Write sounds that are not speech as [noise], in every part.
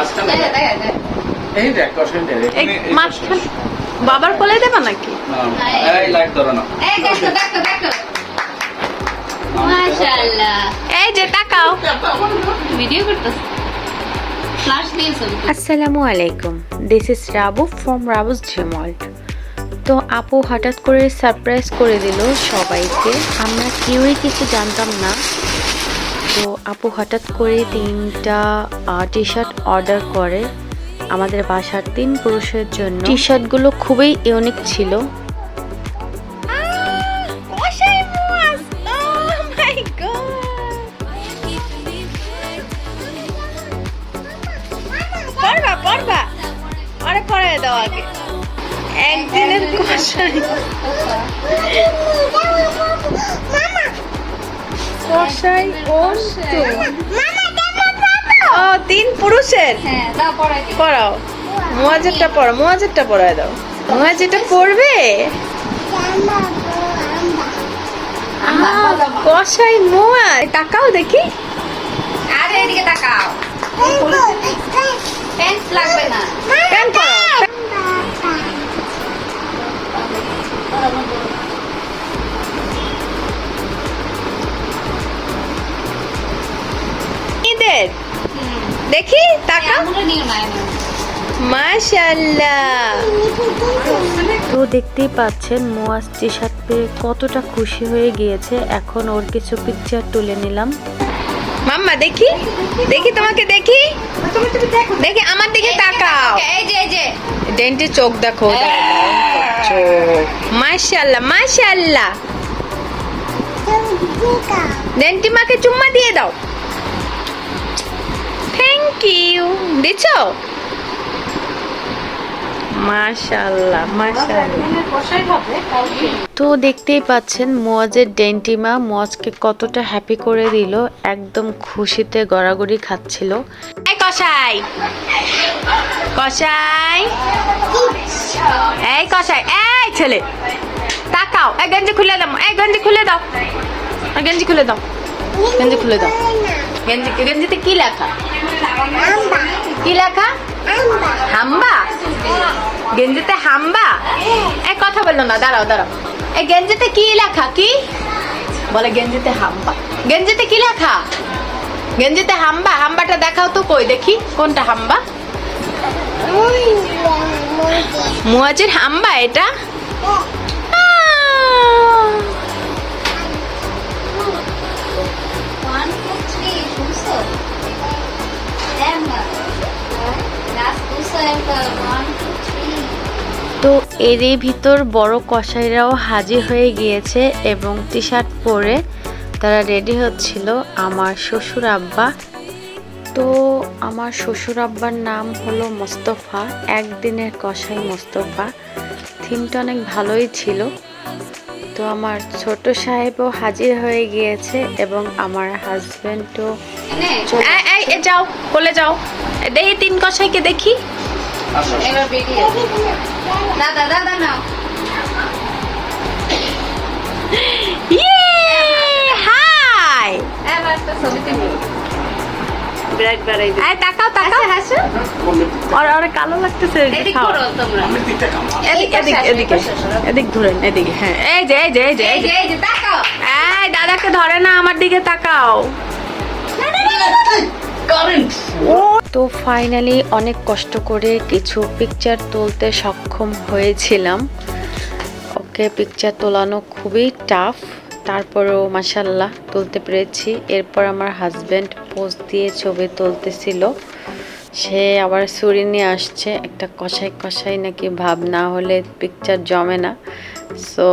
মাঝখানে। এই দেখ মাঝখানে বাবার কোলে দেবা নাকি? এই। লাইট ধরো না। এই দেখো, দেখো, দেখো। মাশাআল্লাহ। এই যে তাকাও। [laughs] ভিডিও করতেছে। আসসালামু আলাইকুম। দিস ইজ রাবু ফ্রম রাবুস জিমল্ট তো আপু হঠাৎ করে সারপ্রাইজ করে দিল সবাইকে। আমরা কেউই কিছু জানতাম না। আপু হঠাৎ করে তিনটা টি শার্ট অর্ডার করে আমাদের বাসার তিন পুরুষের জন্য। টি শার্টগুলো খুবই ইউনিক ছিল। পড়বা পড়বা আরে পড়ায় দাও আগে। একদিনের কষাই। কষাই ও তিন পুরুষের? হ্যাঁ, পড়াও। মোয়াজেরটা পড়ো মোয়াজেরটা পড়ায় দাও। মোয়াজেরটা পড়বে? আহ, কষাই মোয়া। তাকাও দেখি। আরে এদিকে তাকাও। প্যান্ট লাগবে না। প্যান পরাও মাশাল্লাহ তো দেখতেই পাচ্ছেন মোয়াজ টি শার্ট পেয়ে কতটা খুশি হয়ে গিয়েছে। এখন ওর কিছু পিকচার তুলে নিলাম। মাম্মা দেখি। দেখি তোমাকে দেখি। দেখি আমার দিকে তাকাও। এই যে, এই যে। ডেন্টি চোখ দেখো চোখ। মাশাল্লাহ মাশাল্লাহ ডেন্টি মাকে চুম্মা দিয়ে দাও। ইউ দিছো? তো দেখতেই পাচ্ছেন মোয়াজের ডেন্টিমা মোয়াজকে কতটা হ্যাপি করে দিল, একদম খুশিতে গড়াগড়ি খাচ্ছিল। কষাই কষাই এই কষাই এই ছেলে। তাকাও এক গঞ্জি খুলে দাও এক গঞ্জি খুলে দাও এক গঞ্জি খুলে দাও। গঞ্জি খুলে দাও। গেঞ্জি গেঞ্জিতে কি লেখা? কি লেখা? হাম্বা। গেঞ্জিতে হাম্বা? এই কথা বলল না দাঁড়াও দাঁড়াও। এই গেঞ্জিতে কি লেখা? কি? বলে গেঞ্জিতে হাম্বা। গেঞ্জিতে কি লেখা? গেঞ্জিতে হাম্বা। হাম্বাটা দেখাও তো কই দেখি কোনটা হাম্বা? মুয়াজির হাম্বা এটা? তো এরই ভিতর বড় কসাইরাও হাজির হয়ে গিয়েছে এবং টি শার্ট পরে তারা রেডি হচ্ছিল আমার শ্বশুর আব্বা। তো আমার শ্বশুর আব্বার নাম হলো মোস্তফা, একদিনের কসাই মোস্তফা। থিমটা অনেক ভালোই ছিল। তো আমার ছোট সাহেবও হাজির হয়ে গিয়েছে এবং আমার হাজব্যান্ডও যাও বলে যাও। দেখি তিন কষাইকে দেখি। এবার বেরিয়ে। দাদা দাদা নাও ইয়ে হাই এবার তো ছবি তুলি এই তাকাও তাকাও হাসো আর আর কালো লাগতেছে এদিক। তোমরা এদিক এদিক এদিকে এদিক ধরেন এদিকে হ্যাঁ এই যে এই যে এই যে এই এই যে যে এই যে তাকাও এই দাদাকে ধরে না আমার দিকে তাকাও কারেন্ট তো ফাইনালি অনেক কষ্ট করে কিছু পিকচার তুলতে সক্ষম হয়েছিলাম। ওকে পিকচার তোলানো খুবই টাফ তারপরেও মাসাল্লাহ তুলতে পেরেছি। এরপর আমার হাজব্যান্ড পোজ দিয়ে ছবি তুলতেছিল। সে আবার ছুরি নিয়ে আসছে, একটা কষাই কষাই নাকি ভাব না হলে পিকচার জমে না। সো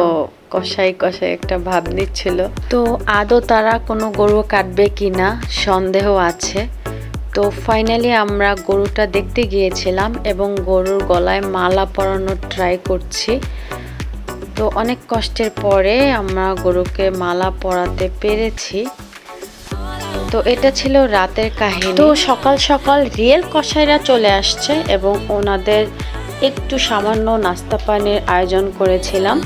কষাই কষাই একটা ভাব নিচ্ছিল। তো আদৌ তারা কোনো গরু কাটবে কি না সন্দেহ আছে। তো ফাইনালি আমরা গরুটা দেখতে গিয়েছিলাম এবং গরুর গলায় মালা পরানোর ট্রাই করছি। তো অনেক কষ্টের পরে আমরা গরুকে মালা পরাতে পেরেছি। তো এটা ছিল রাতের কাহিনী। তো সকাল সকাল রিয়েল কসাইরা চলে আসছে এবং ওনাদের একটু সামান্য নাস্তা পানির আয়োজন করেছিলাম।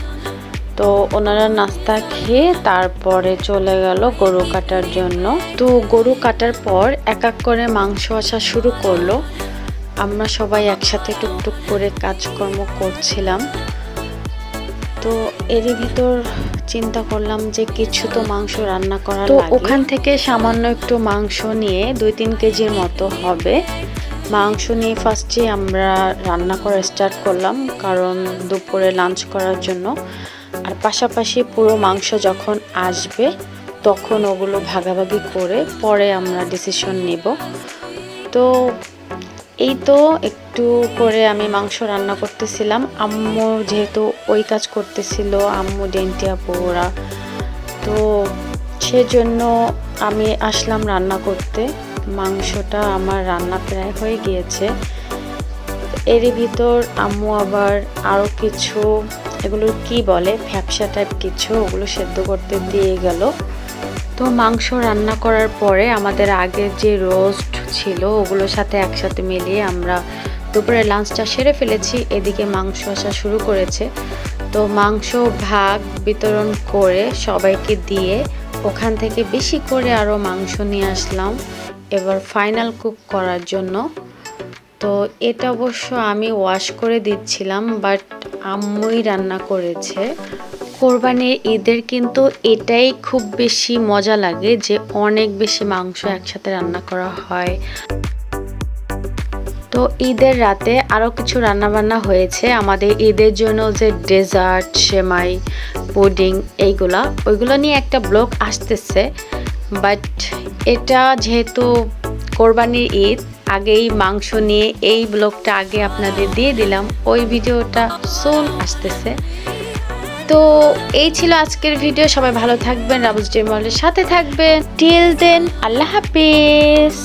তো ওনারা নাস্তা খেয়ে তারপরে চলে গেল গরু কাটার জন্য। তো গরু কাটার পর এক এক করে মাংস আসা শুরু করল। আমরা সবাই একসাথে টুকটুক করে কাজকর্ম করছিলাম। তো এরই ভিতর চিন্তা করলাম যে কিছু তো মাংস রান্না করা তো ওখান থেকে সামান্য একটু মাংস নিয়ে দুই তিন কেজির মতো হবে। মাংস নিয়ে ফার্স্টে আমরা রান্না করা স্টার্ট করলাম কারণ দুপুরে লাঞ্চ করার জন্য। আর পাশাপাশি পুরো মাংস যখন আসবে, তখন ওগুলো ভাগাভাগি করে পরে আমরা ডিসিশন নেব। তো এই তো একটু করে আমি মাংস রান্না করতেছিলাম। আম্মু যেহেতু ওই কাজ করতেছিল, আম্মু ডেন্টিয়া ওরা। তো সেজন্য আমি আসলাম রান্না করতে। মাংসটা আমার রান্না প্রায় হয়ে গিয়েছে। এরই ভিতর আম্মু আবার আরও কিছু এগুলো কি বলে? ফ্যাপসা টাইপ কিছু, ওগুলো সেদ্ধ করতে দিয়ে গেল। তো মাংস রান্না করার পরে আমাদের আগের যে রোস্ট ছিল, ওগুলোর সাথে একসাথে মিলিয়ে আমরা দুপুরে লাঞ্চটা সেরে ফেলেছি। এদিকে মাংস আসা শুরু করেছে। তো মাংস, ভাগ বিতরণ করে সবাইকে দিয়ে ওখান থেকে বেশি করে আরও মাংস নিয়ে আসলাম। এবার ফাইনাল কুক করার জন্য। তো এটা অবশ্য আমি ওয়াশ করে দিচ্ছিলাম বাট আম্মুই রান্না করেছে। কোরবানির ঈদের কিন্তু এটাই খুব বেশি মজা লাগে যে অনেক বেশি মাংস একসাথে রান্না করা হয়। তো ঈদের রাতে আরও কিছু রান্নাবান্না হয়েছে। আমাদের ঈদের জন্য যে ডেজার্ট, সেমাই, পুডিং এইগুলা, ওইগুলো নিয়ে একটা ব্লগ আসতেছে। বাট এটা যেহেতু কোরবানির ঈদ, আগেই মাংস নিয়ে এই ব্লগটা আগে আপনাদের দিয়ে দিলাম। ওই ভিডিওটা সোন আসতেছে। তো এই ছিল আজকের ভিডিও। সবাই ভালো থাকবেন রাবুজ ডেমলের সাথে থাকবেন। টিল দেন আল্লাহ হাফিজ।